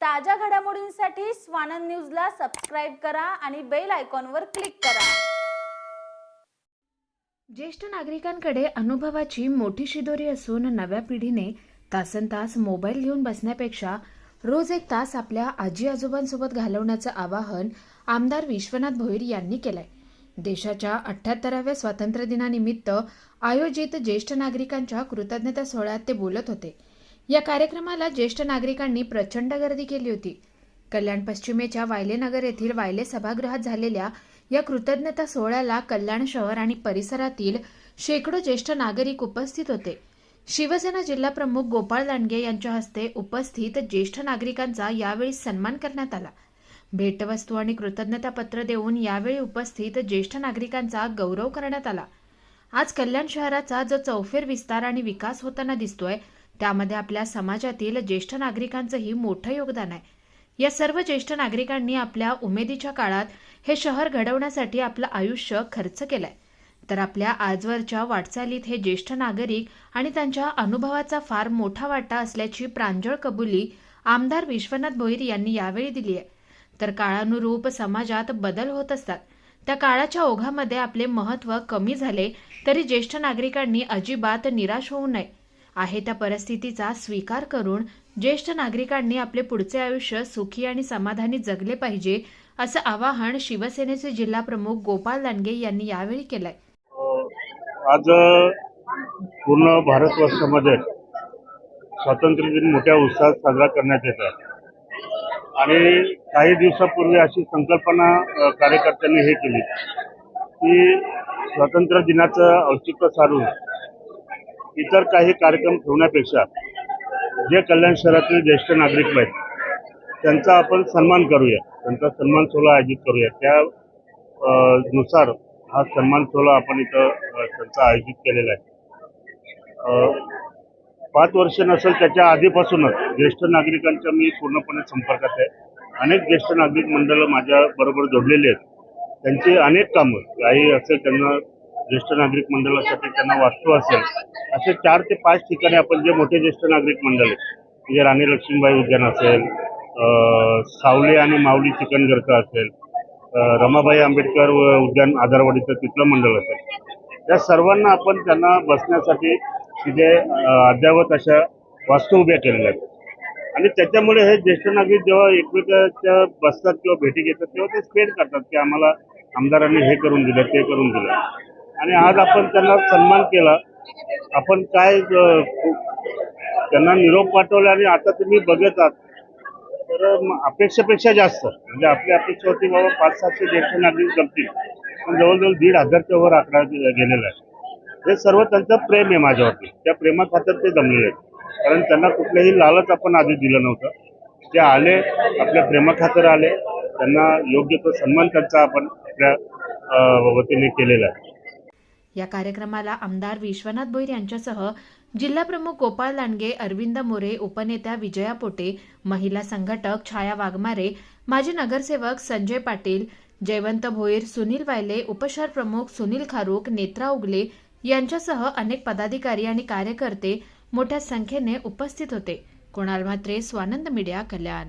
ताज्या घडामोडींसाठी स्वानंद न्यूजला सबस्क्राईब करा आणि बेल आयकॉनवर क्लिक करा. ज्येष्ठ नागरिकांकडे अनुभवाची मोठी शिदोरी असून नव्या पिढीने तासन तास मोबाईल घेऊन बसण्यापेक्षा रोज एक तास आपल्या आजी आजोबांसोबत घालवण्याचं आवाहन आमदार विश्वनाथ भोईर यांनी केलंय. देशाच्या अठ्ठ्याहत्तराव्या स्वातंत्र्य दिनानिमित्त आयोजित ज्येष्ठ नागरिकांच्या कृतज्ञता सोहळ्यात ते बोलत होते. या कार्यक्रमाला ज्येष्ठ नागरिकांनी प्रचंड गर्दी केली होती. कल्याण पश्चिमेच्या वायलेनगर येथील वायले सभागृहात झालेल्या या कृतज्ञता सोहळ्याला कल्याण शहर आणि परिसरातील शेकडो ज्येष्ठ नागरिक उपस्थित होते. शिवसेना जिल्हा प्रमुख गोपाळ दांडगे यांच्या हस्ते उपस्थित ज्येष्ठ नागरिकांचा यावेळी सन्मान करण्यात आला. भेटवस्तू आणि कृतज्ञतापत्र देऊन यावेळी उपस्थित ज्येष्ठ नागरिकांचा गौरव करण्यात आला. आज कल्याण शहराचा जो चौफेर विस्तार आणि विकास होताना दिसतोय त्यामध्ये आपल्या समाजातील ज्येष्ठ नागरिकांचंही मोठं योगदान आहे. या सर्व ज्येष्ठ नागरिकांनी आपल्या उमेदीच्या काळात हे शहर घडवण्यासाठी आपलं आयुष्य खर्च केलंय. तर आपल्या आजवरच्या वाटचालीत हे ज्येष्ठ नागरिक आणि त्यांच्या अनुभवाचा फार मोठा वाटा असल्याची प्रांजळ कबुली आमदार विश्वनाथ भोईर यांनी यावेळी दिली आहे. तर काळानुरूप समाजात बदल होत असतात. त्या काळाच्या ओघामध्ये आपले महत्त्व कमी झाले तरी ज्येष्ठ नागरिकांनी अजिबात निराश होऊ नये. आहे त्या परिस्थितीचा स्वीकार करून ज्येष्ठ नागरिकांनी आपले पुढचे आयुष्य सुखी आणि समाधानी जगले पाहिजे असं आवाहन शिवसेनेचे जिल्हा प्रमुख गोपाळ लांडगे यांनी यावेळी केलंय. आज पूर्ण भारतवर्षामध्ये स्वातंत्र्य दिन मोठ्या उत्साहात साजरा करण्यात येत आहे. आणि काही दिवसापूर्वी अशी संकल्पना कार्यकर्त्यांनी हे केली की स्वातंत्र्य दिनाचं औचित्य साधून इतर काही कार्यक्रम ठेवण्यापेक्षा जे कल्याण शहरातील ज्येष्ठ नागरिक आहेत त्यांचा आपण सन्मान करूया. त्यांचा सन्मान सोहळा आयोजित करूया. त्या नुसार हा सन्मान सोहळा आपण इथं त्यांचा आयोजित केलेला आहे. पाच वर्ष नसेल त्याच्या आधीपासूनच ज्येष्ठ नागरिकांच्या मी पूर्णपणे संपर्कात आहे. अनेक ज्येष्ठ नागरिक मंडळ माझ्या बरोबर जोडलेली आहेत. त्यांची अनेक कामं काही असेल त्यांना ज्येष्ठ नागरिक मंडळासाठी त्यांना वास्तू असेल असे चार ते पाच ठिकाणी आपण जे मोठे ज्येष्ठ नागरिक मंडळ आहेत म्हणजे राणी लक्ष्मीबाई उद्यान असेल सावले आणि माऊली चिकनगरचं असेल रमाबाई आंबेडकर उद्यान आधारवाडीचं तिथलं मंडळ असेल. या सर्वांना आपण त्यांना बसण्यासाठी तिथे अ, अद्ययावत अशा वास्तू उभ्या केलेल्या आहेत. आणि त्याच्यामुळे हे ज्येष्ठ नागरिक जेव्हा एकमेकाच्या बसतात किंवा भेटी घेतात तेव्हा ते स्पेड करतात की आम्हाला आमदारांनी हे करून दिलं ते करून दिलं. आणि आज आपण त्यांना सन्मान केला. आपण काय त्यांना निरोप पाठवला आणि आता तुम्ही बघत आहात तर अपेक्षेपेक्षा जास्त. म्हणजे आपली अपेक्षा होती बाबा पाच सातशे ज्येष्ठ नागरिक जमतील. पण जवळजवळ दीड हजारच्या वर आकडा गेलेला आहे हे सर्व त्यांचं प्रेम आहे माझ्यावरती. त्या प्रेमाखातर ते जमलेले आहेत. कारण त्यांना कुठलंही लालच आपण आधी दिलं नव्हतं. ते आले आपल्या प्रेमाखातर आले. त्यांना योग्य तो सन्मान त्यांचा आपण आपल्या वतीने केलेला आहे. या कार्यक्रमाला आमदार विश्वनाथ भोईर यांच्यासह जिल्हाप्रमुख गोपाळ लांडगे अरविंद मोरे उपनेत्या विजया पोटे महिला संघटक छाया वाघमारे माजी नगरसेवक संजय पाटील जयवंत भोईर सुनील वायले उपशहर प्रमुख सुनील खारूक नेत्रा उगले यांच्यासह अनेक पदाधिकारी आणि कार्यकर्ते मोठ्या संख्येने उपस्थित होते. कुणाल म्हात्रे स्वानंद मीडिया कल्याण.